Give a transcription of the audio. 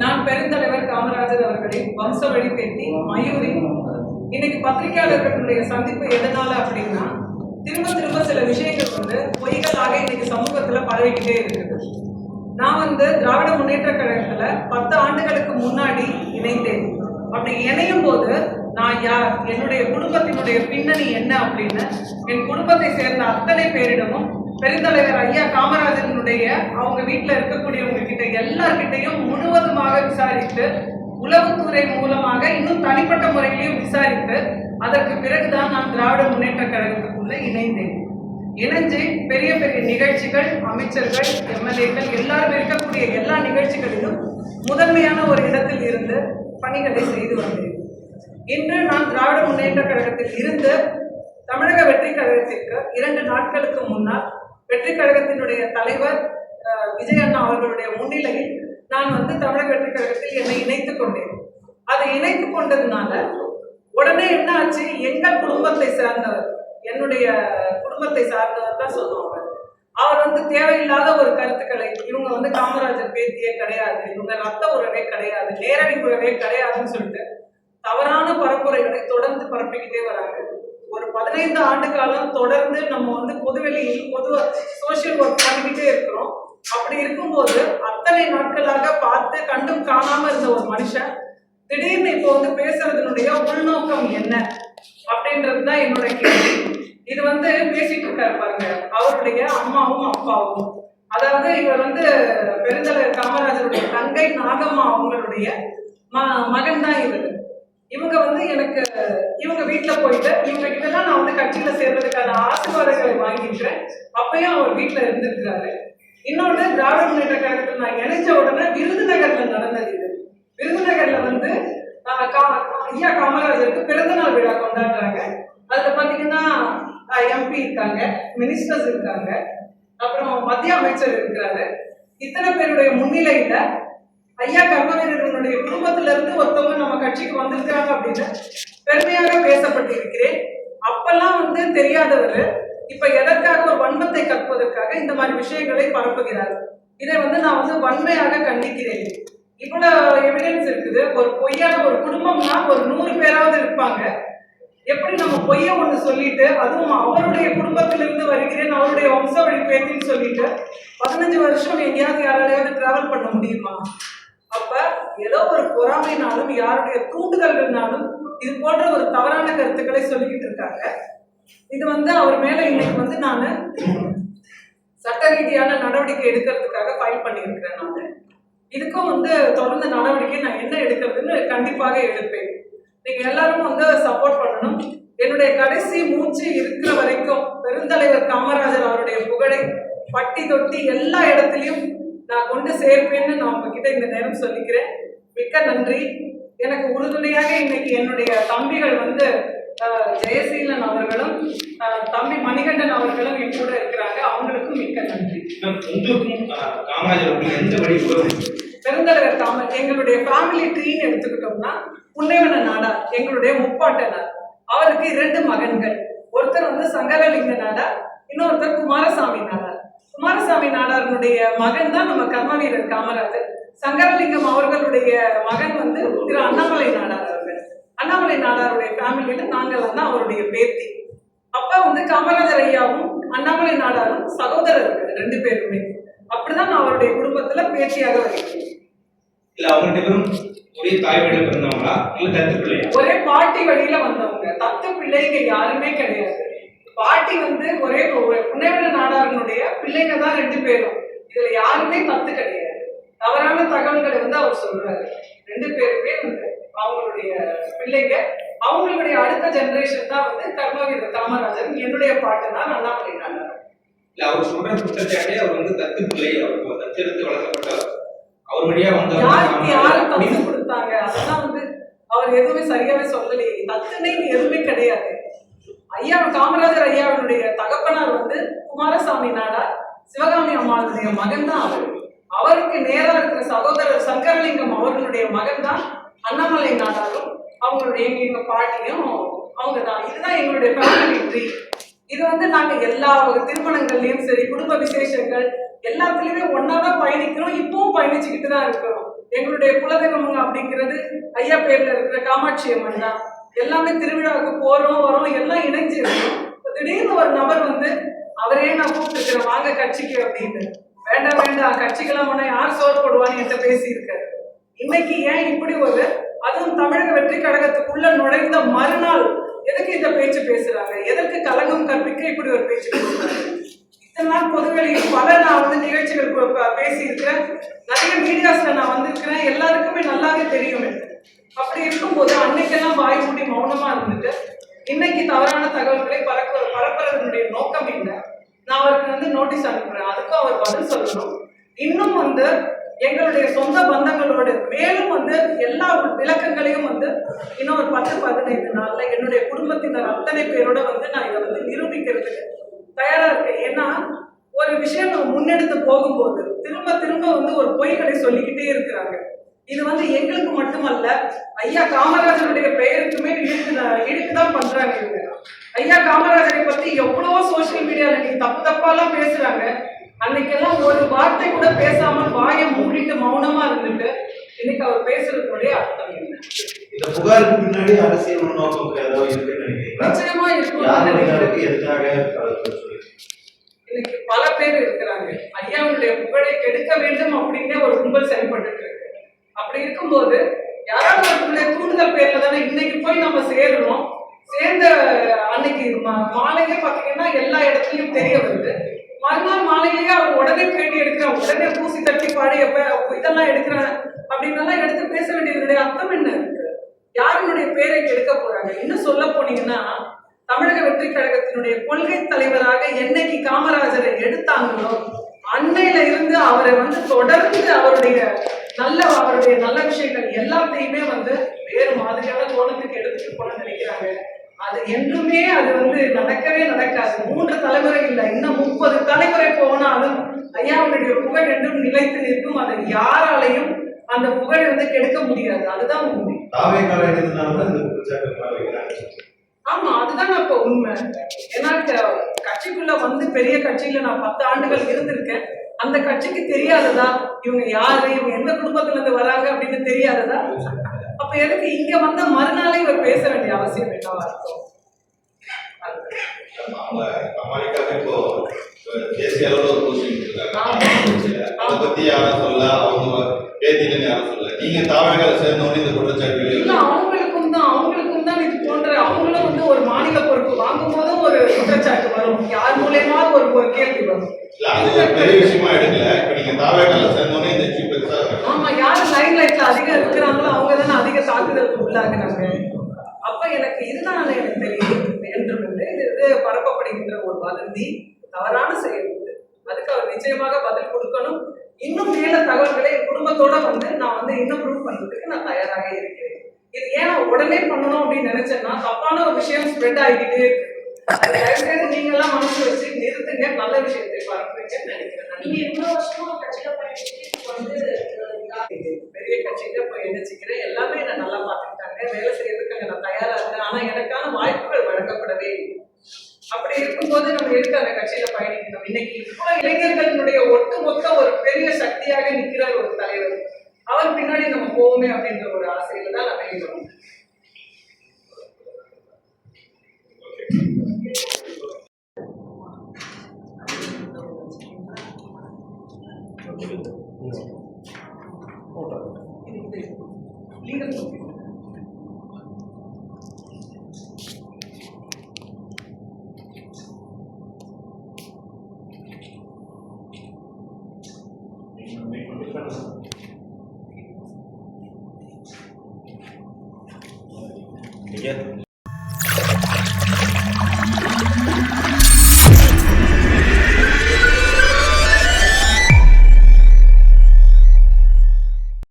நான் பெருந்தலைவர் காமராஜர் அவர்களின் வம்ச வழி பேட்டி மயூரி இன்னைக்கு பத்திரிகையாளர்களுடைய சந்திப்பு எதனால அப்படின்னா திரும்ப திரும்ப சில விஷயங்கள் வந்து பொய்களாக இன்னைக்கு சமூகத்துல பரவிக்கிட்டே இருக்குது. நான் வந்து திராவிட முன்னேற்ற கழகத்துல பத்து ஆண்டுகளுக்கு முன்னாடி இணைந்தேன். அப்படி இணையும் போது நான் யார் என்னுடைய குடும்பத்தினுடைய பின்னணி என்ன அப்படின்னு என் குடும்பத்தை சேர்ந்த அத்தனை பேரிடமும் பெருந்தலைவர் ஐயா காமராஜனுடைய அவங்க வீட்டில் இருக்கக்கூடியவங்க கிட்ட எல்லார்கிட்டையும் முழுவதுமாக விசாரித்து உளவுத்துறை மூலமாக இன்னும் தனிப்பட்ட முறையிலையும் விசாரித்து அதற்கு பிறகுதான் நான் திராவிட முன்னேற்ற கழகத்துக்குள்ள இணைந்தேன். இணைஞ்சு பெரிய பெரிய நிகழ்ச்சிகள் அமைச்சர்கள் எம்எல்ஏக்கள் எல்லாரும் இருக்கக்கூடிய எல்லா நிகழ்ச்சிகளிலும் முதன்மையான ஒரு இடத்தில் இருந்து பணிகளை செய்து வந்தேன். இன்று நான் திராவிட முன்னேற்ற கழகத்தில் இருந்து தமிழக வெற்றி கழகத்திற்கு இரண்டு நாட்களுக்கு முன்னால் வெற்றி கழகத்தினுடைய தலைவர் விஜய் அண்ணா அவர்களுடைய முன்னிலையில் நான் வந்து தமிழக வெற்றி கழகத்தில் என்னை இணைத்துக் கொண்டேன். அதை இணைத்துக் கொண்டதுனால உடனே என்ன ஆச்சு? எங்கள் குடும்பத்தை சார்ந்தவர் என்னுடைய குடும்பத்தை சார்ந்தவர் தான் சொல்லுவாங்க. அவர் வந்து தேவையில்லாத ஒரு கருத்துக்களை இவங்க வந்து காமராஜர் பேத்தியே கிடையாது இவங்க ரத்த உறவே கிடையாது நேரடி உறவே கிடையாதுன்னு சொல்லிட்டு தவறான பரப்புரைகளை தொடர்ந்து பரப்பிக்கிட்டே வராங்க. ஒரு பதினைந்து ஆண்டு காலம் தொடர்ந்து நம்ம வந்து பொதுவெளியில் பொது சோஷியல் ஒர்க் பண்ணிக்கிட்டே இருக்கிறோம். அப்படி இருக்கும்போது அத்தனை நாட்களாக பார்த்து கண்டும் காணாம இருந்த ஒரு மனுஷன் திடீர்னு இப்போ வந்து பேசுறதுனுடைய உள்நோக்கம் என்ன அப்படின்றது தான் என்னோட கேள்வி. இது வந்து பேசிட்டு இருக்காரு பாருங்க அவருடைய அம்மாவும் அப்பாவும். அதாவது இவர் வந்து பெருந்தலைவர் காமராஜருடைய தங்கை நாகம்மா அவங்களுடைய ம மகன் தான் இவர். இவங்க வந்து எனக்கு இவங்க வீட்டுல போயிட்டு இவங்க கிட்டலாம் நான் வந்து கட்சியில சேர்றதுக்கான ஆசீர்வாதங்களை வாங்கிட்டேன் அப்பயும் அவர் வீட்டுல இருந்திருக்கிறாரு. இன்னொன்று திராவிட முன்னேற்ற கழகத்தில் நான் இணைஞ்ச உடனே விருதுநகர்ல நடந்தது இது. விருதுநகர்ல வந்து கா- ஐயா காமராஜருக்கு பிறந்த நாள் விழா கொண்டாடுறாங்க. அதுல பாத்தீங்கன்னா எம்பி இருக்காங்க மினிஸ்டர்ஸ் இருக்காங்க. அப்புறம் மத்திய அமைச்சர் இருக்கிறாரு. இத்தனை பேருடைய முன்னிலையில ஐயா கர்மவீரர்களுடைய குடும்பத்தில இருந்து ஒருத்தவங்க நம்ம கட்சிக்கு வந்திருக்கிறாங்க அப்படின்னு பெருமையாக பேசப்பட்டிருக்கிறேன். அப்பெல்லாம் வந்து தெரியாதவர் இப்ப எதற்காக ஒரு வன்மத்தை கற்பதற்காக இந்த மாதிரி விஷயங்களை பரப்புகிறார்? இதை வந்து நான் வந்து வன்மையாக கண்டிக்கிறேன். இவ்வளவு எவிடன்ஸ் இருக்குது. ஒரு பொய்யான ஒரு குடும்பம்னா ஒரு நூறு பேராவது இருப்பாங்க. எப்படி நம்ம பொய்ய ஒண்ணு சொல்லிட்டு அதுவும் அவருடைய குடும்பத்திலிருந்து வருகிறேன் அவருடைய வம்ச வழி பேத்தின்னு சொல்லிட்டு பதினஞ்சு வருஷம் எங்கேயாவது யாராலையாவது டிராவல் பண்ண முடியுமா? அப்ப ஏதோ ஒரு பொறாமைனாலும் யாருடைய தூண்டுதல்கள்னாலும் இது போன்ற ஒரு தவறான கருத்துக்களை சொல்லிக்கிட்டு இருக்காங்க. இது வந்து அவர் மேல இன்னைக்கு வந்து நான் சட்ட ரீதியான நடவடிக்கை எடுக்கிறதுக்காக ஃபைல் பண்ணியிருக்கிறேன் நான். இதுக்கும் வந்து தொடர்ந்து நடவடிக்கை நான் என்ன எடுக்கிறதுன்னு கண்டிப்பாக எடுப்பேன். நீங்க எல்லாரும் வந்து சப்போர்ட் பண்ணணும். என்னுடைய கடைசி மூச்சு இருக்கிற வரைக்கும் பெருந்தலைவர் காமராஜர் அவருடைய புகழை பட்டி தொட்டி எல்லா இடத்துலையும் நான் கொண்டு சேர்ப்பேன்னு நான் உங்ககிட்ட இந்த நேரம் சொல்லிக்கிறேன். மிக்க நன்றி. எனக்கு உறுதுணையாக இன்னைக்கு என்னுடைய தம்பிகள் வந்து ஜெயசீலன் அவர்களும் தம்பி மணிகண்டன் அவர்களும் என் கூட இருக்கிறாங்க. அவங்களுக்கும் மிக்க நன்றி. பெருந்தலைவர் தாம எங்களுடைய ஃபேமிலி ட்ரீன்னு எடுத்துக்கிட்டோம்னா புன்னைவன நாடார் எங்களுடைய முப்பாட்டனார் அவருக்கு இரண்டு மகன்கள். ஒருத்தர் வந்து சங்கரலிங்க நாடார் இன்னொருத்தர் குமாரசாமி நாடார் குமாரசாமி நாடாருடைய மகன் தான் நம்ம கர்மவீரர் காமராஜர். சங்கரலிங்கம் அவர்களுடைய மகன் வந்து திரு அண்ணாமலை நாடார் அவர்கள். அண்ணாமலை நாடாருடைய ஃபேமிலியில நாங்கள் வந்து அவருடைய பேத்தி. அப்பா வந்து காமராஜர் ஐயாவும் அண்ணாமலை நாடாரும் சகோதரர்கள் ரெண்டு பேருமே. அப்படிதான் நான் அவருடைய குடும்பத்துல பேச்சியாக வருகிறேன் இல்ல அவங்க ரெண்டு பேரும் ஒரே தாய் வழியில பிறந்தவங்களா? இல்ல தத்து பிள்ளையா? ஒரே பாட்டி வழியில வந்தவங்க. தத்து பிள்ளைங்க யாருமே கிடையாது. பாட்டி வந்து ஒரே புன்னேவன நாடாரனுடைய பிள்ளைங்க தான் ரெண்டு பேரும். இதுல யாருமே தத்து கிடையாது. தவறான தகவல்களை வந்து அவர் சொல்றாரு. ரெண்டு பேருமே வந்து அவங்களுடைய பிள்ளைங்க அவங்களுடைய அடுத்த ஜெனரேஷன் தான் வந்து கர்மவீரர் காமராஜர் என்னுடைய பாட்டுதான் அண்ணாமலை நாடார் இல்ல அவர் சொல்ற குற்றச்சாட்டே அவர் வந்து தத்து பிள்ளை அவர் தத்தெடுத்து வளர்க்கப்பட்டவர் அவர் வழியா யாருக்கு யாரு தத்து. கொடுத்தாங்க? அதெல்லாம் வந்து அவர் எதுவுமே சரியாவே சொல்லலையே. தத்துனே இங்க எதுவுமே கிடையாது. ஐயா காமராஜர் ஐயாவினுடைய தகப்பனார் வந்து குமாரசாமி நாடார் சிவகாமி அம்மாளுடைய மகன் தான் அவர். அவருக்கு நேராக இருக்கிற சகோதரர் சங்கரலிங்கம் அவர்களுடைய மகன் தான் அண்ணாமலை நாடாரும் அவங்களுடைய எங்க பாட்டியும் அவங்க தான் இதுதான் எங்களுடைய ஃபேமிலி ட்ரீ இது வந்து நாங்க எல்லா திருமணங்கள்லயும் சரி குடும்ப விசேஷங்கள் எல்லாத்துலயுமே ஒன்னாதான் பயணிக்கிறோம். இப்பவும் பயணிச்சுக்கிட்டு தான் இருக்கிறோம். எங்களுடைய குலதெய்வம் அப்படிங்கிறது ஐயா பேர்ல இருக்கிற காமாட்சி அம்மன் தான். எல்லாமே திருவிழாவுக்கு போறோம் வரோம் எல்லாம் இணைஞ்சு திடீர்னு ஒரு நபர் வந்து அவரே நான் கூப்பிட்டுருக்கிறேன் வாங்க கட்சிக்கு அப்படின்னு. வேண்டாம் வேண்டாம் கட்சிக்கெல்லாம் ஒண்ணு யார் சோறு போடுவான்னு என்கிட்ட பேசியிருக்காரு. இன்னைக்கு ஏன் இப்படி ஒரு அதுவும் தமிழக வெற்றி கழகத்துக்குள்ள நுழைந்த மறுநாள் எதுக்கு இந்த பேச்சு பேசுறாங்க? எதற்கு கலகம் கற்பிக்க இப்படி ஒரு பேச்சு பேசுறாங்க? இத்தனை பொதுவெளியில் பல நான் வந்து நிகழ்ச்சிகள் பேசியிருக்கிறேன். நிறைய மீடியாஸ்ல நான் வந்திருக்கிறேன். எல்லாருக்குமே நல்லாவே தெரியும் எனக்கு. அப்படி இருக்கும்போது அன்னைக்கெல்லாம் வாய் மூடி மௌனமா இருந்துட்டு இன்னைக்கு தவறான தகவல்களை பரப்ப பரப்புறதுனுடைய நோக்கம் என்ன? நான் அவருக்கு வந்து நோட்டீஸ் அனுப்புறேன். அதுக்கும் அவர் பதில் சொல்லணும். இன்னும் வந்து எங்களுடைய சொந்த பந்தங்களோடு மேலும் வந்து எல்லா விளக்கங்களையும் வந்து இன்னும் ஒரு பத்து பதினைந்து நாள்ல என்னுடைய குடும்பத்தினர் அத்தனை பேரோட வந்து நான் இதை வந்து நிரூபிக்கிறதுக்கு தயாரா இருக்கேன். ஏன்னா ஒரு விஷயம் நம்ம முன்னெடுத்து போகும்போது திரும்ப திரும்ப வந்து ஒரு பொய்களை சொல்லிக்கிட்டே இருக்கிறாங்க. இது வந்து எங்களுக்கு மட்டுமல்ல ஐயா காமராஜருடைய பெயருக்குமே இழுக்கு இழுக்கு தான் பண்றாங்க இவங்க. ஐயா காமராஜரை பத்தி எவ்வளவோ சோஷியல் மீடியால நீங்க தப்பு தப்பாலாம் பேசுறாங்க. அன்னைக்கெல்லாம் ஒரு வார்த்தை கூட பேசாம வாயை மூடிட்டு மௌனமா இருந்துட்டு இன்னைக்கு அவர் பேசுறதுடைய அர்த்தம் என்ன? இந்த புகாருக்கு பின்னாடி அரசியல் உள்நோக்கம் ஏதாவது இருக்குன்னு நினைக்கிறீங்களா? நிச்சயமா இருக்கும் இன்னைக்கு பல பேர் இருக்கிறாங்க. ஐயாவுடைய புகழை கெடுக்க வேண்டும் அப்படின்னே ஒரு கும்பல் செயல்பட்டு இருக்கு. அப்படி இருக்கும்போது யாராவது ஒருத்தருடைய தூண்டுதல் பேர்ல தானே இன்னைக்கு போய் நம்ம சேருறோம். சேர்ந்த அன்னைக்கு மாலையே பாத்தீங்கன்னா எல்லா இடத்துலயும் தெரிய வருது. மறுநாள் மாலையிலேயே அவர் உடனே பேட்டி எடுக்கிறேன் உடனே பூசி தட்டி பாடி எப்ப இதெல்லாம் எடுக்கிறேன். அப்படின்னெல்லாம் எடுத்து பேச வேண்டியதுடைய அர்த்தம் என்ன இருக்கு? யாருடைய பேரை எடுக்க போறாங்க? இன்னும் சொல்ல போனீங்கன்னா தமிழக வெற்றி கழகத்தினுடைய கொள்கை தலைவராக என்னைக்கு காமராஜரை எடுத்தாங்களோ அன்னையில இருந்து அவரை வந்து தொடர்ந்து அவருடைய நல்ல அவருடைய நல்ல விஷயங்கள் எல்லாத்தையுமே வந்து வேறு மாதிரியான கோணத்துக்கு எடுத்துட்டு போன நினைக்கிறாங்க. அது என்றுமே அது வந்து நடக்கவே நடக்காது. மூன்று தலைமுறை இல்லை இன்னும் முப்பது தலைமுறை போனாலும் ஐயாவுடைய புகழ் என்றும் நிலைத்து நிற்கும். அதை யாராலையும் அந்த புகழை வந்து கெடுக்க முடியாது. அதுதான் உண்மை. ஆமா அதுதான் இப்ப உண்மை. ஏன்னா கட்சிக்குள்ள வந்து பெரிய கட்சியில நான் பத்து ஆண்டுகள் இருந்திருக்கேன். அந்த கட்சிக்கு தெரியாததா? இவங்க யாரு? இவங்க எந்த குடும்பத்துல இருந்து வராங்க அப்படின்னு தெரியாததா? அப்ப எதுக்கு இங்க வந்த மறுநாளே இவர் பேச வேண்டிய அவசியம் என்னவா இருக்கும் தேசிய அளவில் ஒரு. கொடுத்துருக்காங்க அதை பத்தி யாரும் சொல்ல அவங்க பேத்திலன்னு யாரும் சொல்ல நீங்க தாவரங்களை சேர்ந்தோடனே இந்த குற்றச்சாட்டுகள் இல்ல அவங்களுக்கும் தான் அவங்களுக்கும் இது போன்ற அவங்களும் வந்து ஒரு மாநில பொறுப்பு வாங்கும் போதும் ஒரு குற்றச்சாட்டு வரும். யார் மூலியமா ஒரு ஒரு கேள்வி வரும். ஆமா யார் லைன் லைட்ல அதிகம் இருக்கிறாங்களோ அவங்க தானே அதிக தாக்குதலுக்கு உள்ளாகுறாங்க. அப்ப எனக்கு இதுதான் எனக்கு தெரியும் என்று வந்து இது இது பரப்பப்படுகின்ற ஒரு வதந்தி தவறான செயல் அதுக்கு அவர் நிச்சயமாக பதில் கொடுக்கணும். இன்னும் மேல தகவல்களை குடும்பத்தோட வந்து நான் வந்து இன்னும் ப்ரூவ் பண்றதுக்கு நான் தயாராக இருக்கிறேன். இது ஏன் நான் உடனே பண்ணணும் அப்படின்னு நினைச்சேன்னா தப்பான ஒரு விஷயம் ஸ்ப்ரெட் ஆகிக்கிட்டே இருக்கு. நீங்க எல்லாம் மனசு வச்சு நிறுத்துங்க நல்ல விஷயத்தை பரப்புறீங்கன்னு நினைக்கிறேன். நீங்க இவ்வளவு வருஷமா கட்சியில வந்து பெரிய கட்சியில போய் இணைச்சிக்கிறேன் எல்லாமே என்ன நல்லா பார்த்துக்கிட்டாங்க. வேலை செய்யறதுக்கு அங்க நான் தயாரா இருக்கேன் ஆனா எனக்கான வாய்ப்புகள் வழங்கப்படவே அப்படி இருக்கும்போது நம்ம எதுக்கு அந்த கட்சியில பயணிக்கணும்? இன்னைக்கு இவ்வளவு இளைஞர்களுடைய ஒட்டுமொத்த ஒரு பெரிய சக்தியாக நிக்கிற ஒரு தலைவர். அவர் பின்னாடி நம்ம போவோமே அப்படின்ற ஒரு ஆசையில தான் நம்ம இருக்கிறோம் Thank you. நீங்க